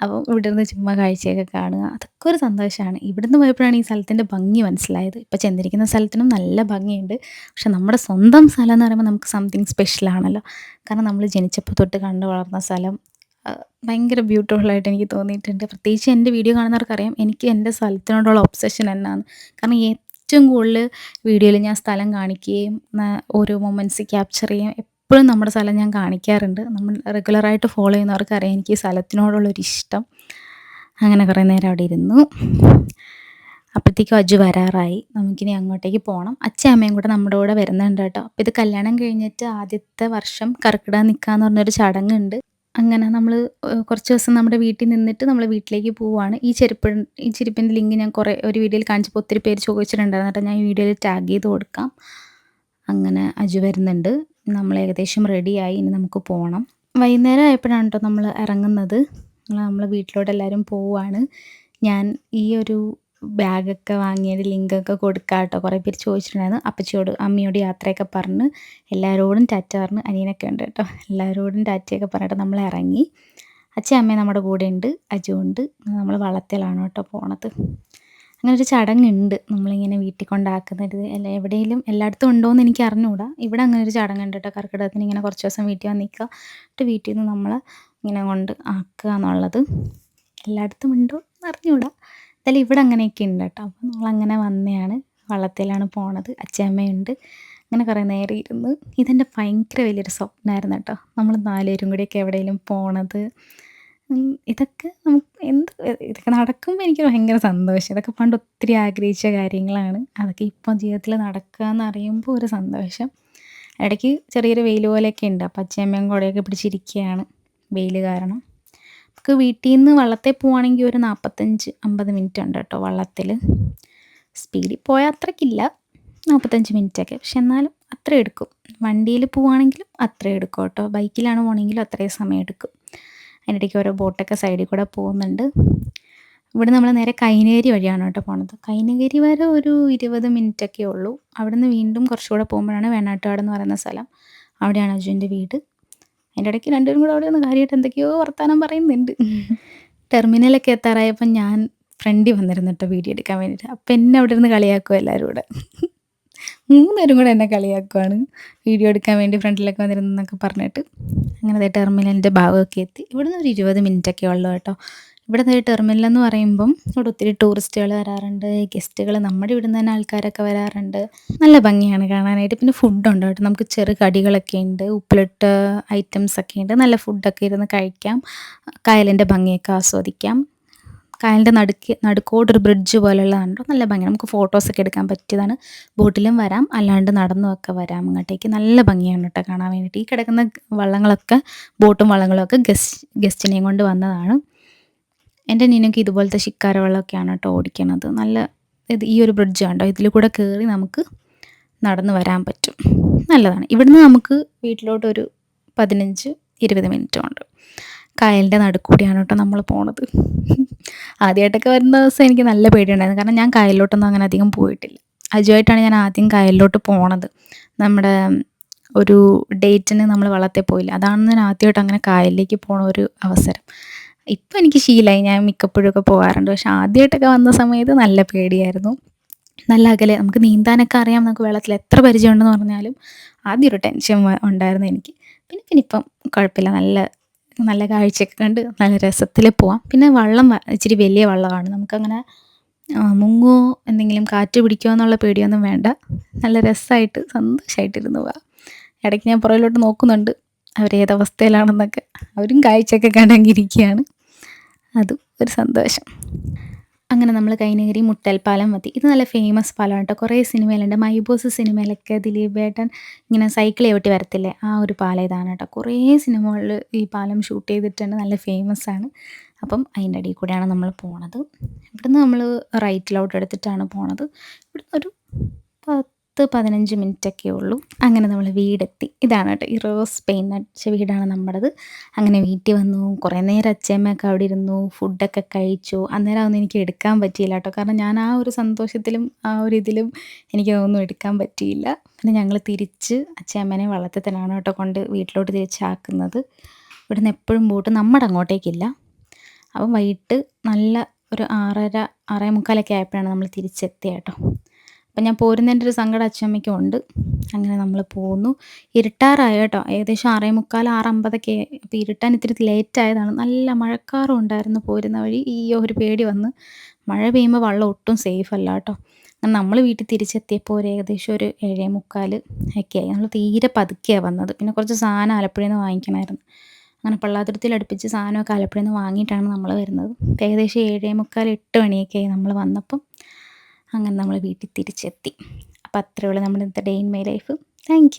Speaker 1: അപ്പം ഇവിടെ നിന്ന് ചുമ്മാ കാഴ്ചയൊക്കെ കാണുക. അതൊക്കെ ഒരു സന്തോഷമാണ് ഇവിടുന്ന് പോയപ്പോഴാണ് ഈ സ്ഥലത്തിന്റെ ഭംഗി മനസ്സിലായത്. ഇപ്പോൾ ചെന്നിരിക്കുന്ന സ്ഥലത്തിനും നല്ല ഭംഗിയുണ്ട്. പക്ഷെ നമ്മുടെ സ്വന്തം സ്ഥലം എന്ന് പറയുമ്പോൾ നമുക്ക് സംതിങ് സ്പെഷ്യലാണല്ലോ കാരണം നമ്മൾ ജനിച്ചപ്പോൾ തൊട്ട് കണ്ടു വളർന്ന സ്ഥലം. ഭയങ്കര ബ്യൂട്ടിഫുള്ളായിട്ട് എനിക്ക് തോന്നിയിട്ടുണ്ട്. പ്രത്യേകിച്ച് എന്റെ വീഡിയോ കാണുന്നവർക്കറിയാം. എനിക്ക് എന്റെ സ്ഥലത്തിനോടുള്ള ഒബ്സഷൻ എന്നാണ്. കാരണം ഏറ്റവും കൂടുതൽ വീഡിയോയിൽ ഞാൻ സ്ഥലം കാണിക്കുകയും ഓരോ മൊമെന്റ്സ് ക്യാപ്ചർ ചെയ്യുകയും എപ്പോഴും നമ്മുടെ സ്ഥലം ഞാൻ കാണിക്കാറുണ്ട്. നമ്മൾ റെഗുലറായിട്ട് ഫോളോ ചെയ്യുന്നവർക്ക് അറിയാം എനിക്ക് ഈ സ്ഥലത്തിനോടുള്ളൊരു ഇഷ്ടം അങ്ങനെ കുറേ നേരം അവിടെ ഇരുന്നു. അപ്പോഴത്തേക്കും അജു വരാറായി. നമുക്കിനി അങ്ങോട്ടേക്ക് പോകണം അച്ഛൻ അമ്മയും കൂടെ നമ്മുടെ കൂടെ വരുന്നുണ്ട് കേട്ടോ. അപ്പോൾ ഇത് കല്യാണം കഴിഞ്ഞിട്ട് ആദ്യത്തെ വർഷം കർക്കിടക നിൽക്കാന്ന് പറഞ്ഞൊരു ചടങ്ങുണ്ട്. അങ്ങനെ നമ്മൾ കുറച്ച് ദിവസം നമ്മുടെ വീട്ടിൽ നിന്നിട്ട് നമ്മൾ വീട്ടിലേക്ക് പോവുകയാണ് ഈ ചെരുപ്പ് ഈ ചെരുപ്പിന്റെ ലിങ്ക് ഞാൻ കുറേ ഒരു വീഡിയോയിൽ കാണിച്ചപ്പോൾ ഒത്തിരി പേര് ചോദിച്ചിട്ടുണ്ടായിരുന്നു കേട്ടോ. ഞാൻ ഈ വീഡിയോയിൽ ടാഗ് ചെയ്ത് കൊടുക്കാം. അങ്ങനെ അജു വരുന്നുണ്ട്. നമ്മൾ ഏകദേശം റെഡിയായി ഇനി നമുക്ക് പോകണം വൈകുന്നേരം ആയപ്പോഴാണ് കേട്ടോ നമ്മൾ ഇറങ്ങുന്നത്. നമ്മൾ വീട്ടിലോട്ട് എല്ലാവരും പോവുകയാണ് ഞാൻ ഈ ഒരു ബാഗൊക്കെ വാങ്ങിയത് ലിങ്കൊക്കെ കൊടുക്കാം കേട്ടോ കുറേ പേര് ചോദിച്ചിട്ടുണ്ടായിരുന്നു. അപ്പച്ചിയോട് അമ്മയോട് യാത്രയൊക്കെ പറഞ്ഞ് എല്ലാവരോടും ടാറ്റ പറഞ്ഞ് അനിയനൊക്കെ ഉണ്ട് കേട്ടോ എല്ലാവരോടും ടാറ്റയൊക്കെ പറഞ്ഞിട്ട് നമ്മൾ ഇറങ്ങി. അച്ഛൻ അമ്മയും നമ്മുടെ കൂടെ ഉണ്ട്. അജു ഉണ്ട്. നമ്മൾ വള്ളത്തിലാണ് കേട്ടോ പോണത്. അങ്ങനെ ഒരു ചടങ്ങുണ്ട്. നമ്മളിങ്ങനെ വീട്ടിൽ കൊണ്ടാക്കുന്നത് അല്ല എവിടെയെങ്കിലും എല്ലായിടത്തും ഉണ്ടോ എന്ന് എനിക്ക് അറിഞ്ഞുകൂടാ ഇവിടെ അങ്ങനെ ഒരു ചടങ്ങുണ്ട് കേട്ടോ. കർക്കിടകത്തിന് ഇങ്ങനെ കുറച്ച് ദിവസം വീട്ടിൽ വന്ന് നിൽക്കുക. എന്നിട്ട് വീട്ടിൽ നിന്ന് നമ്മൾ ഇങ്ങനെ കൊണ്ട് ആക്കുക എന്നുള്ളത്. എല്ലായിടത്തും ഉണ്ടോ എന്ന് അറിഞ്ഞുകൂടാ എന്തായാലും ഇവിടെ അങ്ങനെയൊക്കെ ഉണ്ട് കേട്ടോ. അപ്പോൾ നമ്മളങ്ങനെ വന്നതാണ്. വള്ളത്തിലാണ് പോണത്. അച്ഛയമ്മയുണ്ട് അങ്ങനെ കുറേ നേരം ഇരുന്ന്. ഇതെന്റെ ഭയങ്കര വലിയൊരു സ്വപ്നമായിരുന്നു കേട്ടോ. നമ്മൾ നാലുപേരും കൂടിയൊക്കെ എവിടെയെങ്കിലും പോണത്. ഇതൊക്കെ നമുക്ക് എന്ത് ഇതൊക്കെ നടക്കുമ്പോൾ എനിക്ക് ഭയങ്കര സന്തോഷം. ഇതൊക്കെ പണ്ട് ഒത്തിരി ആഗ്രഹിച്ച കാര്യങ്ങളാണ്. അതൊക്കെ ഇപ്പം ജീവിതത്തിൽ നടക്കുക എന്ന് അറിയുമ്പോൾ ഒരു സന്തോഷം. ഇടയ്ക്ക് ചെറിയൊരു വെയിൽ പോലെയൊക്കെ ഉണ്ട്. അപ്പം അച്ഛയമ്മയും കുടയൊക്കെ പിടിച്ചിരിക്കുകയാണ് വെയിൽ കാരണം. നമുക്ക് വീട്ടിൽ നിന്ന് വള്ളത്തിൽ പോവുകയാണെങ്കിൽ ഒരു നാൽപ്പത്തഞ്ച് അമ്പത് മിനിറ്റ് ഉണ്ട് കേട്ടോ വള്ളത്തിൽ സ്പീഡിൽ പോയാൽ അത്രയ്ക്കില്ല നാൽപ്പത്തഞ്ച് മിനിറ്റൊക്കെ പക്ഷെ എന്നാലും അത്ര എടുക്കും. വണ്ടിയിൽ പോവുകയാണെങ്കിലും അത്രയും എടുക്കും കേട്ടോ. ബൈക്കിലാണ് പോകണമെങ്കിലും അത്രയും സമയം എടുക്കും. അതിനിടയ്ക്ക് ഓരോ ബോട്ടൊക്കെ സൈഡിൽ കൂടെ പോകുന്നുണ്ട്. ഇവിടെ നമ്മൾ നേരെ കൈനകരി വഴിയാണ് കേട്ടോ പോണത്. കൈനകരി വരെ ഒരു ഇരുപത് മിനിറ്റൊക്കെ ഉള്ളൂ. അവിടെ നിന്ന് വീണ്ടും കുറച്ചുകൂടെ പോകുമ്പോഴാണ് വേണാട്ടുകാട് എന്ന് പറയുന്ന സ്ഥലം. അവിടെയാണ് അജുവിന്റെ വീട്. അതിന്റെ ഇടയ്ക്ക് രണ്ടുപേരും കൂടെ അവിടെ നിന്ന് കാര്യമായിട്ട് എന്തൊക്കെയോ വർത്തമാനം പറയുന്നുണ്ട്. ടെർമിനലൊക്കെ എത്താറായപ്പോൾ ഞാൻ ഫ്രണ്ടിൽ വന്നിരുന്നു കേട്ടോ വീഡിയോ എടുക്കാൻ വേണ്ടിയിട്ട്. അപ്പം എന്നെ അവിടെ ഇരുന്ന് കളിയാക്കും എല്ലാവരും കൂടെ. മൂന്നുപേരും കൂടെ എന്നെ കളിയാക്കുവാണ്. വീഡിയോ എടുക്കാൻ വേണ്ടി ഫ്രണ്ടിലൊക്കെ വന്നിരുന്നൊക്കെ പറഞ്ഞിട്ട്. അങ്ങനെ അതേ ടെർമിനലിന്റെ ഭാഗമൊക്കെ എത്തി. ഇവിടുന്ന് ഒരു ഇരുപത് മിനിറ്റൊക്കെ ഉള്ളൂ കേട്ടോ. ഇവിടെ ദേ ടെർമിനൽ എന്ന് പറയുമ്പം ഇവിടെ ഒത്തിരി ടൂറിസ്റ്റുകൾ വരാറുണ്ട്. ഗസ്റ്റുകൾ നമ്മുടെ ഇവിടുന്ന് തന്നെ ആൾക്കാരൊക്കെ വരാറുണ്ട്. നല്ല ഭംഗിയാണ് കാണാനായിട്ട്. പിന്നെ ഫുഡുണ്ട് കേട്ടോ. നമുക്ക് ചെറു കടികളൊക്കെ ഉണ്ട്. ഉപ്പിലിട്ട് ഐറ്റംസ് ഒക്കെ ഉണ്ട്. നല്ല ഫുഡൊക്കെ ഇരുന്ന് കഴിക്കാം. കായലിന്റെ ഭംഗിയൊക്കെ ആസ്വദിക്കാം. കായലിന്റെ നടുക്ക് നടുക്കോട്ടൊരു ബ്രിഡ്ജ് പോലെയുള്ളതാണ് കേട്ടോ നല്ല ഭംഗി നമുക്ക് ഫോട്ടോസൊക്കെ എടുക്കാൻ പറ്റിയതാണ്. ബോട്ടിലും വരാം. അല്ലാണ്ട് നടന്നുമൊക്കെ വരാം. ഇങ്ങോട്ടേക്ക് നല്ല ഭംഗിയാണ് കേട്ടോ കാണാൻ വേണ്ടിയിട്ട്. ഈ കിടക്കുന്ന വള്ളങ്ങളൊക്കെ ബോട്ടും വള്ളങ്ങളും ഒക്കെ ഗസ്റ്റ് ഗസ്റ്റിനെയും കൊണ്ട് വന്നതാണ്. എന്റെ നീനൊക്കെ ഇതുപോലത്തെ ശിക്കാര വെള്ളമൊക്കെയാണ് കേട്ടോ ഓടിക്കണത്. നല്ല ഇത് ഈ ഒരു ബ്രിഡ്ജ് കണ്ടോ? ഇതിൽ കൂടെ കയറി നമുക്ക് നടന്നു വരാൻ പറ്റും. നല്ലതാണ്. ഇവിടുന്ന് നമുക്ക് വീട്ടിലോട്ടൊരു പതിനഞ്ച് ഇരുപത് മിനിറ്റ് ഉണ്ട് കായലിന്റെ നടുക്കൂടിയാണ് കേട്ടോ നമ്മൾ പോണത്. ആദ്യമായിട്ടൊക്കെ വരുന്ന ദിവസം എനിക്ക് നല്ല പേടിയുണ്ടായിരുന്നു. കാരണം ഞാൻ കായലിലോട്ടൊന്നും അങ്ങനെ അധികം പോയിട്ടില്ല. അജുവായിട്ടാണ് ഞാൻ ആദ്യം കായലിലോട്ട് പോണത്. നമ്മുടെ ഒരു ഡേറ്റിന് നമ്മൾ വളർത്തി പോയില്ല. അതാണ് ഞാൻ ആദ്യമായിട്ട് അങ്ങനെ കായലിലേക്ക് പോണ ഒരു അവസരം. ഇപ്പം എനിക്ക് ശീലമായി ഞാൻ മിക്കപ്പോഴൊക്കെ പോകാറുണ്ട്. പക്ഷെ ആദ്യമായിട്ടൊക്കെ വന്ന സമയത്ത് നല്ല പേടിയായിരുന്നു. നല്ല അകലെ നമുക്ക് നീന്താനൊക്കെ അറിയാം. നമുക്ക് വെള്ളത്തിൽ എത്ര പരിചയമുണ്ടെന്ന് പറഞ്ഞാലും ആദ്യം ഒരു ടെൻഷൻ ഉണ്ടായിരുന്നു എനിക്ക്. പിന്നെ പിന്നെ ഇപ്പം കുഴപ്പമില്ല. നല്ല നല്ല കാഴ്ചയൊക്കെ കണ്ട് നല്ല രസത്തിൽ പോവാം. പിന്നെ വള്ളം ഇച്ചിരി വലിയ വള്ളമാണ്. നമുക്കങ്ങനെ മുങ്ങോ എന്തെങ്കിലും കാറ്റ് പിടിക്കുമോ എന്നുള്ള പേടിയൊന്നും വേണ്ട. നല്ല രസമായിട്ട് സന്തോഷമായിട്ടിരുന്ന് പോവാം. ഇടയ്ക്ക് ഞാൻ പുറകിലോട്ട് നോക്കുന്നുണ്ട്. അവരേതവസ്ഥയിലാണെന്നൊക്കെ അവരും കാഴ്ചയൊക്കെ കണ്ടെങ്കിരിക്കുകയാണ് അതും ഒരു സന്തോഷം. അങ്ങനെ നമ്മൾ കൈനഗിരി മുട്ടൽപ്പാലം മതി. ഇത് നല്ല ഫേമസ് പാലമാണ് കേട്ടോ കുറേ സിനിമയിലുണ്ട്. മൈബോസ് സിനിമയിലൊക്കെ ദിലീപ് ഏട്ടൻ ഇങ്ങനെ സൈക്കിൾ ചവിട്ടി വരത്തില്ലേ? ആ ഒരു പാലം ഇതാണ് കേട്ടോ കുറേ സിനിമകളിൽ ഈ പാലം ഷൂട്ട് ചെയ്തിട്ടുണ്ട്. നല്ല ഫേമസ് ആണ്. അപ്പം അതിന്റെ അടിയിൽ കൂടെയാണ് നമ്മൾ പോണത്. ഇവിടുന്ന് നമ്മൾ റൈറ്റിലോട്ട് എടുത്തിട്ടാണ് പോണത്. ഇവിടുന്ന് ഒരു പത്ത് പതിനഞ്ച് മിനിറ്റൊക്കെ ഉള്ളൂ. അങ്ങനെ നമ്മൾ വീടെത്തി. ഇതാണ് കേട്ടോ. ഈ റോസ് പെയിൻ അടിച്ച വീടാണ് നമ്മുടേത്. അങ്ങനെ വീട്ടിൽ വന്നു. കുറേ നേരം അച്ഛമ്മയൊക്കെ അവിടെ ഇരുന്നു. ഫുഡൊക്കെ കഴിച്ചു. അന്നേരം ഒന്നും എനിക്ക് എടുക്കാൻ പറ്റിയില്ല കേട്ടോ. കാരണം ഞാൻ ആ ഒരു സന്തോഷത്തിലും ആ ഒരു ഇതിലും എനിക്ക് ഒന്നും എടുക്കാൻ പറ്റിയില്ല. പിന്നെ ഞങ്ങൾ തിരിച്ച് അച്ഛമ്മേനെ വള്ളത്തിൽ തന്നെയാണ് കേട്ടോ കൊണ്ട് വീട്ടിലോട്ട് തിരിച്ചാക്കുന്നത്. ഇവിടുന്ന് എപ്പോഴും പോയിട്ട് നമ്മുടെ അങ്ങോട്ടേക്കില്ല. അപ്പം വൈകിട്ട് നല്ല ഒരു ആറര ആറേ മുക്കാലൊക്കെ ആയപ്പോഴാണ് നമ്മൾ തിരിച്ചെത്തിയ കേട്ടോ. അപ്പം ഞാൻ പോരുന്നതിന്റെ ഒരു സങ്കടം അച്ഛമ്മയ്ക്കും ഉണ്ട്. അങ്ങനെ നമ്മൾ പോന്നു. ഇരുട്ടാറായി കേട്ടോ. ഏകദേശം ആറേ മുക്കാൽ ആറമ്പതൊക്കെ അപ്പോൾ ഇരുട്ടാൻ ഇത്തിരി ലേറ്റ് ആയതാണ്. നല്ല മഴക്കാറും ഉണ്ടായിരുന്നു പോരുന്ന വഴി. ഈ ഒരു പേടി വന്ന്. മഴ പെയ്യുമ്പോൾ വെള്ളം ഒട്ടും സേഫ് അല്ല കേട്ടോ. അങ്ങനെ നമ്മൾ വീട്ടിൽ തിരിച്ചെത്തിയപ്പോൾ ഒരു ഏകദേശം ഒരു ഏഴേ മുക്കാൽ ഒക്കെ ആയി. നമ്മൾ തീരെ പതുക്കെയാണ് വന്നത്. പിന്നെ കുറച്ച് സാധനം ആലപ്പുഴയിൽ നിന്ന് വാങ്ങിക്കണമായിരുന്നു. അങ്ങനെ പള്ളാതുരത്തിൽ അടുപ്പിച്ച് സാധനമൊക്കെ ആലപ്പുഴയിൽ നിന്ന് വാങ്ങിയിട്ടാണ് നമ്മൾ വരുന്നത്. ഏകദേശം ഏഴേ മുക്കാൽ എട്ട് മണിയൊക്കെ ആയി നമ്മൾ വന്നപ്പം. അങ്ങനെ നമ്മൾ വീട്ടിൽ തിരിച്ചെത്തി. അപ്പം അത്രയുള്ള നമ്മുടെ ഇന്നത്തെ day in my life thank